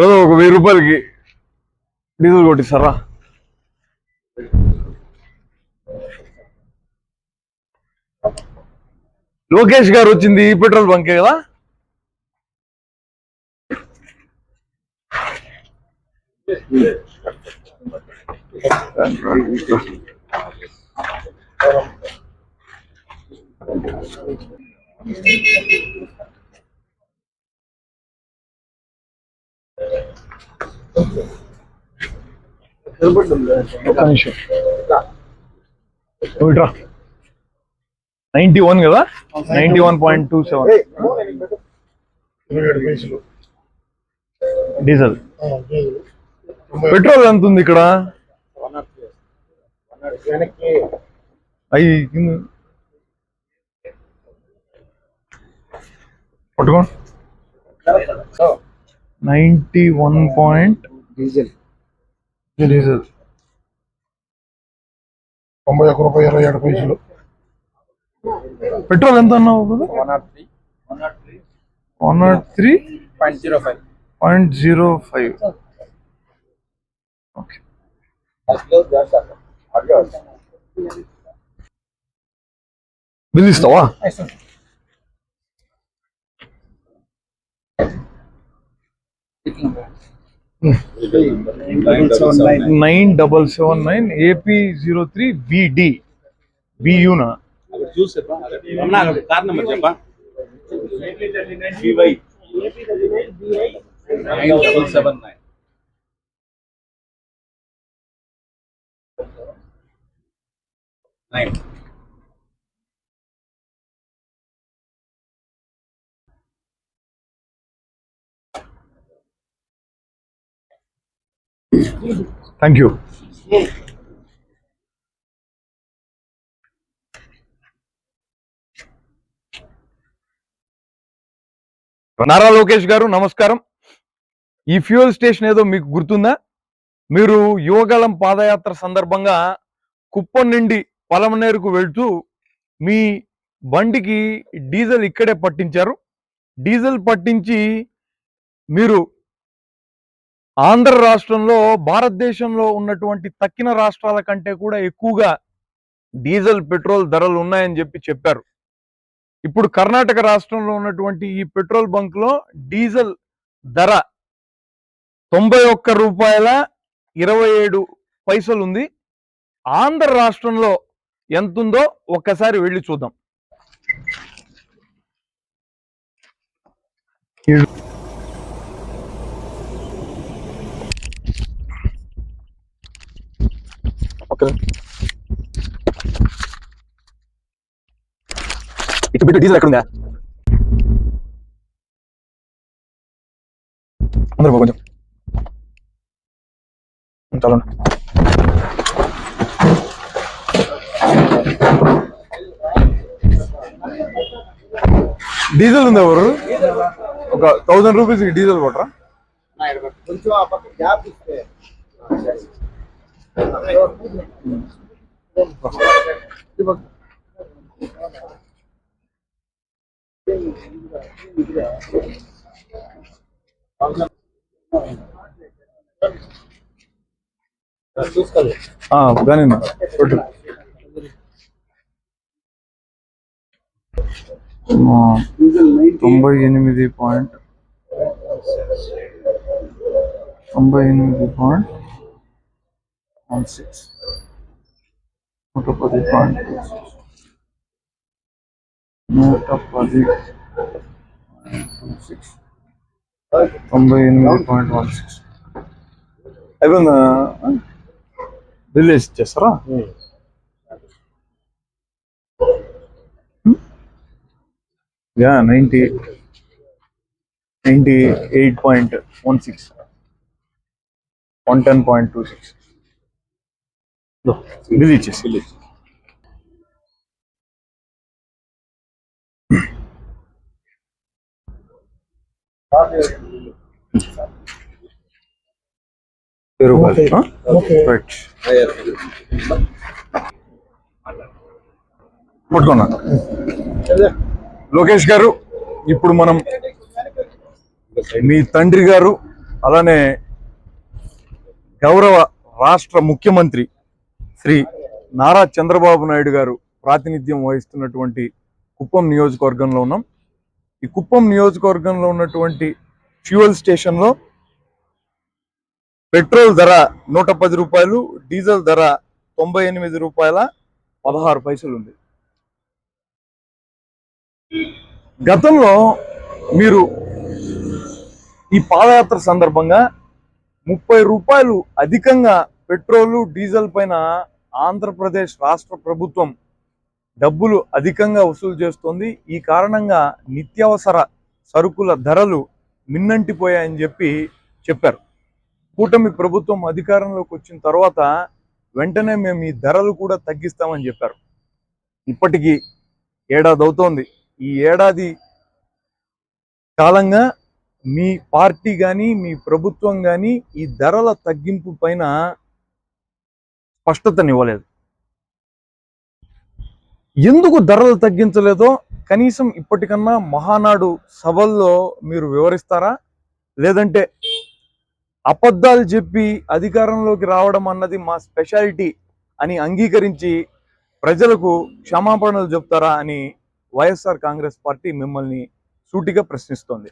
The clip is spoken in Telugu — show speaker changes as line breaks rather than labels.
బ్రదర్ ఒక వెయ్యి రూపాయలకి డీజిల్ కొట్టిస్తారా? లోకేష్ గారు వచ్చింది ఈ పెట్రోల్ బంకే కదా? ఒక్క నిమిషం. ఇట్రా నైన్టీ వన్ కదా?
Ninety one
point
two seven. Diesel.
Petrol ఎంత ఉంది ఇక్కడ? అయ్యి కింద. పట్టుకో. Ninety one point
diesel.
Diesel
తొంభై ఒక్క రూపాయి ఇరవై ఏడు పైసలు.
పెట్రోల్ ఎంత అన్నావు
one nought three. One nought
three point zero
five. Point zero
five okay. Bill ఇస్తావా? Thank you. nine double seven nine AP zero three BD బియునా
చూసి కార్ నెంబర్ చెప్పా VY nine
thank you Nara Lokesh garu నమస్కారం. ఈ ఫ్యూయల్ స్టేషన్ ఏదో మీకు గుర్తుందా? మీరు యువగలం పాదయాత్ర సందర్భంగా కుప్పం నుండి పలమనేరుకు వెళ్తూ మీ బండికి డీజిల్ ఇక్కడే పట్టించారు. డీజిల్ పట్టించి మీరు ఆంధ్ర రాష్ట్రంలో భారతదేశంలో ఉన్నటువంటి తక్కిన రాష్ట్రాల కంటే కూడా ఎక్కువగా డీజిల్ పెట్రోల్ ధరలు ఉన్నాయని చెప్పి చెప్పారు. ఇప్పుడు కర్ణాటక రాష్ట్రంలో ఉన్నటువంటి ఈ పెట్రోల్ బంక్లో డీజిల్ ధర తొంభై ఒక్క రూపాయల ఇరవై ఏడు పైసలు ఉంది ఆంధ్ర రాష్ట్రంలో ఎంత ఉందో ఒక్కసారి వెళ్ళి చూద్దాం. ఓకే ఇటు బిడ్డ డీజిల్ ఎక్కడుందా? అందరూ కొంచెం. చాలా. డీజిల్ ఉంది ఎవరు? ఒక థౌసండ్ రూపీస్ డీజిల్ కొట్టరా?
కొంచెం
కానీ తొంభై ఎనిమిది పాయింట్ తొంభై ఎనిమిది పాయింట్ వన్ సిక్స్ నూట పది పాయింట్ టూ సిక్స్ నూట పది టూ సిక్స్ తొంభై ఎనిమిది పాయింట్ వన్ సిక్స్ అయిపోయిందా బిల్ వేసి ఇచ్చేస్తారా yeah ninety ninety eight point one six one ten point two six bill ఇచ్చేసి. పట్టుకున్నా. లోకేష్ గారు ఇప్పుడు మనం మీ తండ్రి గారు అలానే గౌరవ రాష్ట్ర ముఖ్యమంత్రి శ్రీ నారా చంద్రబాబు నాయుడు గారు ప్రాతినిధ్యం వహిస్తున్నటువంటి కుప్పం నియోజకవర్గంలో ఉన్నాం. ఈ కుప్పం నియోజకవర్గంలో ఉన్నటువంటి ఫ్యూయల్ స్టేషన్లో పెట్రోల్ ధర నూట పది రూపాయలు డీజిల్ ధర తొంభై ఎనిమిది రూపాయల పదహారు పైసలు ఉంది. గతంలో మీరు ఈ పాదయాత్ర సందర్భంగా ముప్పై రూపాయలు అధికంగా పెట్రోలు డీజిల్ పైన ఆంధ్రప్రదేశ్ రాష్ట్ర ప్రభుత్వం డబ్బులు అధికంగా వసూలు చేస్తోంది. ఈ కారణంగా నిత్యావసర సరుకుల ధరలు మిన్నంటిపోయాయని చెప్పి చెప్పారు. కూటమి ప్రభుత్వం అధికారంలోకి వచ్చిన తర్వాత వెంటనే మేము ఈ ధరలు కూడా తగ్గిస్తామని చెప్పారు. ఇప్పటికీ ఏడాది అవుతోంది. ఈ ఏడాది కాలంగా మీ పార్టీ కానీ మీ ప్రభుత్వం కానీ ఈ ధరల తగ్గింపు పైన స్పష్టతనివ్వలేదు ఎందుకు ధరలు తగ్గించలేదో కనీసం ఇప్పటికన్నా మహానాడు సభల్లో మీరు వివరిస్తారా? లేదంటే అబద్ధాలు చెప్పి అధికారంలోకి రావడం అన్నది మా స్పెషాలిటీ అని అంగీకరించి ప్రజలకు క్షమాపణలు చెప్తారా అని వైఎస్ఆర్ కాంగ్రెస్ పార్టీ మిమ్మల్ని సూటిగా ప్రశ్నిస్తోంది.